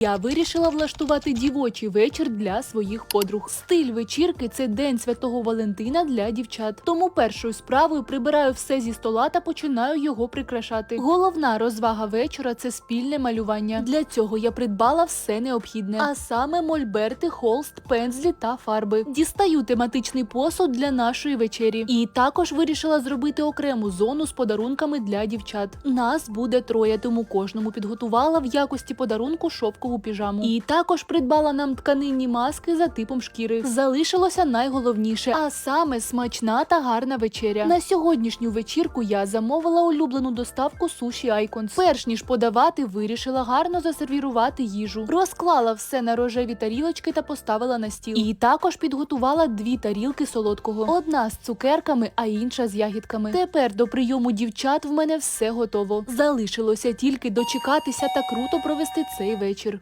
Я вирішила влаштувати дівочий вечір для своїх подруг. Стиль вечірки це день святого Валентина для дівчат. Тому першою справою прибираю все зі стола та починаю його прикрашати. Головна розвага вечора це спільне малювання. Для цього я придбала все необхідне, а саме мольберти, холст, пензлі та фарби. Дістаю тематичний посуд для нашої вечері. І також вирішила зробити окрему зону з подарунками для дівчат. Нас буде троє, тому кожному підготувала в якості подарунку шовкову піжаму. І також придбала нам тканинні маски за типом шкіри. Залишилося найголовніше, а саме смачна та гарна вечеря. На сьогоднішню вечірку я замовила улюблену доставку суші Айконс. Перш ніж подавати, вирішила гарно засервірувати їжу. Розклала все на рожеві тарілочки та поставила на стіл. І також підготувала дві тарілки солодкого: одна з цукерками, а інша з ягідками. Тепер до прийому дівчат в мене все готово. Залишилося тільки дочекатися та круто провести цей вечір.